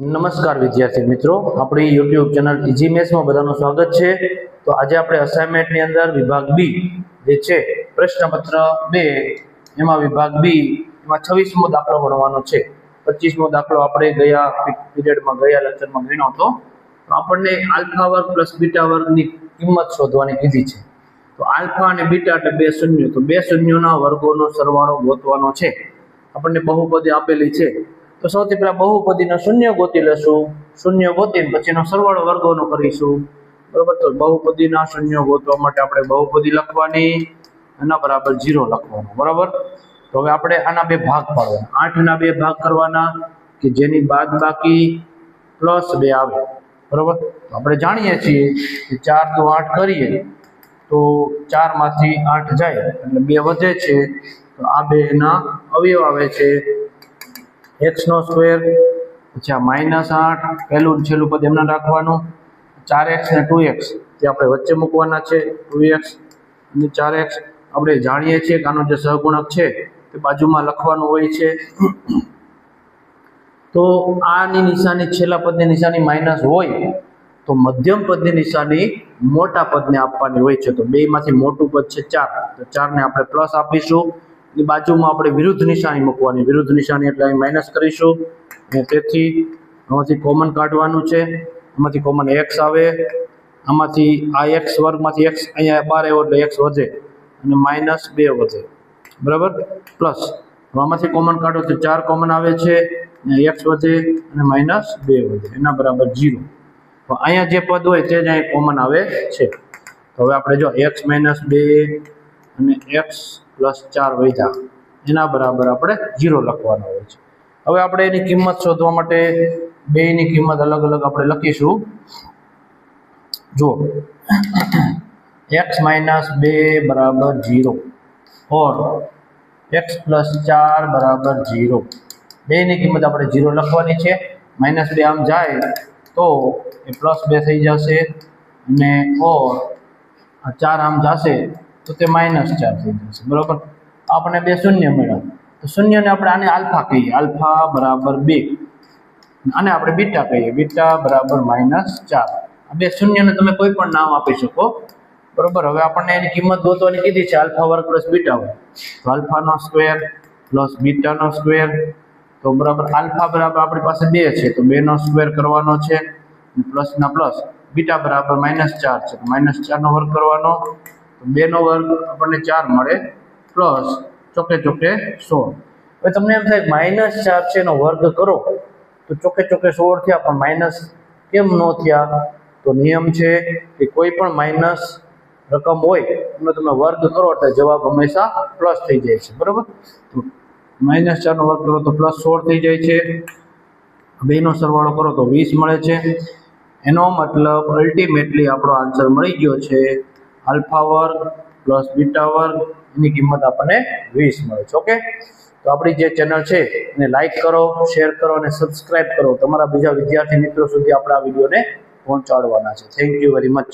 નમસ્કાર વિદ્યાર્થી મિત્રો. આપણી યુટ્યુબ ચેનલ ઇઝી મેથ્સમાં બધાનું સ્વાગત છે. તો આજે આપણે અસાઇનમેન્ટની અંદર વિભાગ બી જે છે, પ્રશ્નપત્ર બે, એમાં વિભાગ બી એમાં છવ્વીસમો દાખલો ગણવાનો છે. પચીસમો દાખલો આપણે ગયા પીરિયડમાં ગયા લેક્ચરમાં ગણ્યો હતો. તો આપણને આલ્ફા વર્ગ પ્લસ બીટા વર્ગની કિંમત શોધવાની કીધી છે. તો આલ્ફા અને બીટા એટલે બે શૂન્ય. તો બે શૂન્યોના વર્ગોનો સરવાળો ગોતવાનો છે. આપણને બહુપદી આપેલી છે. તો સૌથી પહેલાં બહુપદીના શૂન્ય ગોતી લેશું. શૂન્ય ગોતીને પછી એનો સરવાળો વર્ગોનો કરીશું. બરાબર? તો બહુપદીના શૂન્ય ગોતવા માટે આપણે બહુપદી લખવાની એના બરાબર જીરો લખવાનું. બરાબર? તો હવે આપણે આના બે ભાગ પાડવાના. આઠના બે ભાગ કરવાના કે જેની બાદ બાકી પ્લસ બે આવે. બરાબર? આપણે જાણીએ છીએ કે ચાર તો આઠ કરીએ, તો ચારમાંથી આઠ જાય, એટલે બે વધે છે. તો આ બેના અવયવ આવે છે. એક્સનો સ્ક્વેર પછી આ માઇનસ આઠ, પહેલું છેલ્લું પદ એમને રાખવાનું. ચાર એક્સ ને ટુ એક્સ તે આપણે વચ્ચે મૂકવાના છે ટુ એક્સ અને ચાર એક્સ આપણે જાણીએ છીએ કે આનો જે સહગુણક છે, તે બાજુમાં લખવાનું હોય છે. તો આની નિશાની છેલ્લા પદની નિશાની માઇનસ હોય, તો મધ્યમ પદની નિશાની મોટા પદને આપવાની હોય છે. તો બેમાંથી મોટું પદ છે ચાર. તો ચારને આપણે પ્લસ આપીશું. એની બાજુમાં આપણે વિરુદ્ધ નિશાની મૂકવાની. વિરુદ્ધ નિશાની એટલે અહીં માઇનસ કરીશું અને તેથી આમાંથી કોમન કાઢવાનું છે. આમાંથી કોમન એક્સ આવે. આમાંથી આ એક્સ વર્ગમાંથી એક્સ અહીંયા બાર આવ્યો એટલે એક્સ વધે અને માઇનસ બે વધે. બરાબર? પ્લસ આમાંથી કોમન કાઢો તો ચાર કોમન આવે છે એક્સ વધે અને માઇનસ બે વધે. એના બરાબર જીરો અહીંયા જે પદ હોય તે જ અહીં કોમન આવે છે. તો હવે આપણે જો એક્સ માઇનસ બે અને એક્સ પ્લસ ચાર વધ્યા. એના બરાબર આપણે જીરો લખવાનો હોય છે. હવે આપણે એની કિંમત શોધવા માટે બેની કિંમત અલગ અલગ આપણે લખીશું. જુઓ. એક્સ માઇનસ બે બરાબર જીરો ઓર એક્સ પ્લસ ચાર બરાબર ઝીરો બેની કિંમત આપણે જીરો લખવાની છે. માઇનસ બે આમ જાય તો એ પ્લસ બે થઈ જશે. અને ઓર ચાર આમ જશે. તો તે માઇનસ ચાર થઈ જશે. બરાબર? આપણે બે શૂન્ય મળ્યા. તો શૂન્યને આપણે આને આલ્ફા કહીએ. આલ્ફા બરાબર બે. આને આપણે બીટા કહીએ. બીટા બરાબર માઇનસ ચાર. બે શૂન્યને તમે કોઈ પણ નામ આપી શકો. બરાબર? હવે આપણને એની કિંમત ગોતવાની કીધી છે. આલ્ફા વર્ગ પ્લસ બીટા વર્ગ તો આલ્ફાનો સ્ક્વેર પ્લસ બીટાનો સ્ક્વેર તો બરાબર આલ્ફા બરાબર આપણી પાસે બે છે. તો બેનો સ્ક્વેર કરવાનો છે. પ્લસના પ્લસ. બીટા બરાબર માઇનસ ચાર છે. માઇનસ ચારનો વર્ગ કરવાનો બેનો વર્ગ આપણને ચાર મળે, પ્લસ ચોકે ચોકે સોળ. હવે તમને એમ થાય માઇનસ ચાર છે એનો વર્ગ કરો, તો ચોકે ચોકે સોળ થયા પણ માઇનસ કેમ ન થયા? તો નિયમ છે કે કોઈ પણ માઇનસ રકમ હોય, એનો તમે વર્ગ કરો એટલે જવાબ હંમેશા પ્લસ થઈ જાય છે, બરાબર? તો માઇનસ ચારનો વર્ગ કરો તો પ્લસ સોળ થઈ જાય છે. બેનો સરવાળો કરો તો વીસ મળે છે. એનો મતલબ અલ્ટિમેટલી આપણો આન્સર મળી ગયો છે આલ્ફા વર્ગ પ્લસ બીટા વર્ગ એની કિંમત આપણને વીસ મળે છે ઓકે તો આપણી જે ચેનલ છે, એને લાઈક કરો શેર કરો અને સબસ્ક્રાઇબ કરો. તમારા બીજા વિદ્યાર્થી મિત્રો સુધી આપણા વિડીયોને પહોંચાડવાના છે. Thank you very much